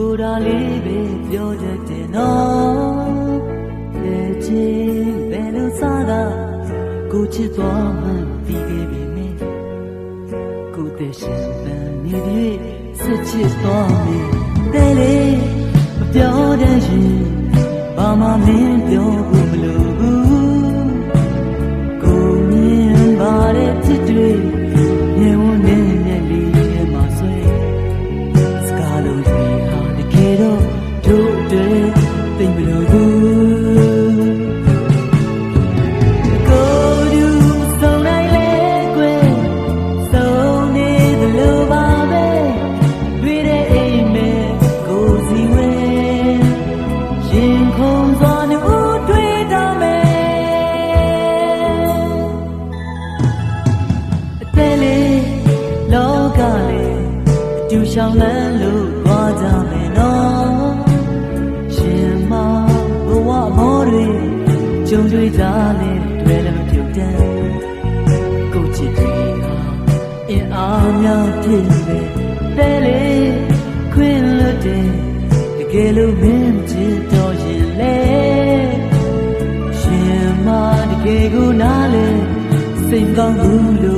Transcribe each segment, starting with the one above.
ကိုယ်ဒါလေးပဲပြောချက်တင်တော့ရဲ့ချင်းဘယ်လိုစားတာကိုချစ်သွားမှပြီးခဲ့ပြီမင်းကိုတဲ့ရှင်ပန်းနေပြီစစ်ချစ်သွားမင်းတယ်လေမပြောတဲ့ရင်ဘာမှမင်းပြောဘူး လို့ တွေ့ကြလဲတွေ့လည်းမပြုတ်တမ်းကိုချစ်တွေဟာအင်အားများဖြစ်နေတဲလေခွင့်လွတ်တယ်တကယ်လို့မင်းချစ်တော်ရင်လေရှင်မတကယ်ကိုနားလေစိတ်ကောင်းဘူးလို့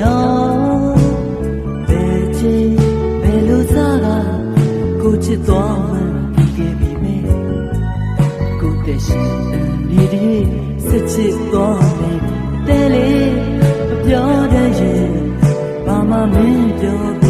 နော်ဘယ်ချိန်ဘယ်လိုစားကကိုချစ်သွားမှပြီးခဲ့ပြီမေကိုတဲ့ရှင်တန်ဒီဒီစစ်ချစ်သွားမယ်တဲလေးမပြောတတ်ရင်ဘာမှမင်းပြောဖို့မလိုဘူး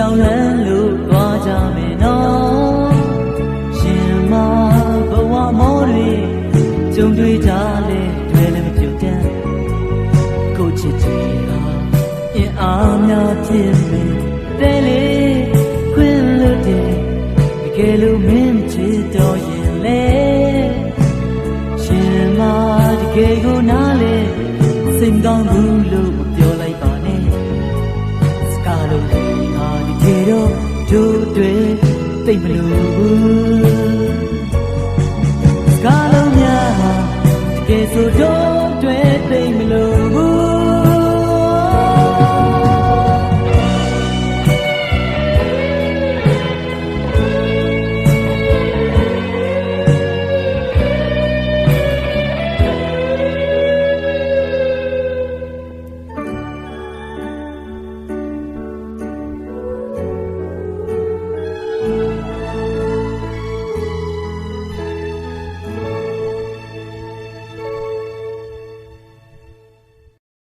ရှောင်းလန်းလို့သွားကြမယ်နော်ရှင်မဘဝမောတွေကြုံတွေ့ကြလဲတွေ့လည်းမပြုတ်တမ်းကိုချစ်ချီဟာအင်အားများဖြစ်နေတဲလေးခွင့်လွတ်တယ်တကယ်လို့ တို့တွေသိမလို့စကားလုံးများတကယ်ဆိုတို့တွေသိမလို့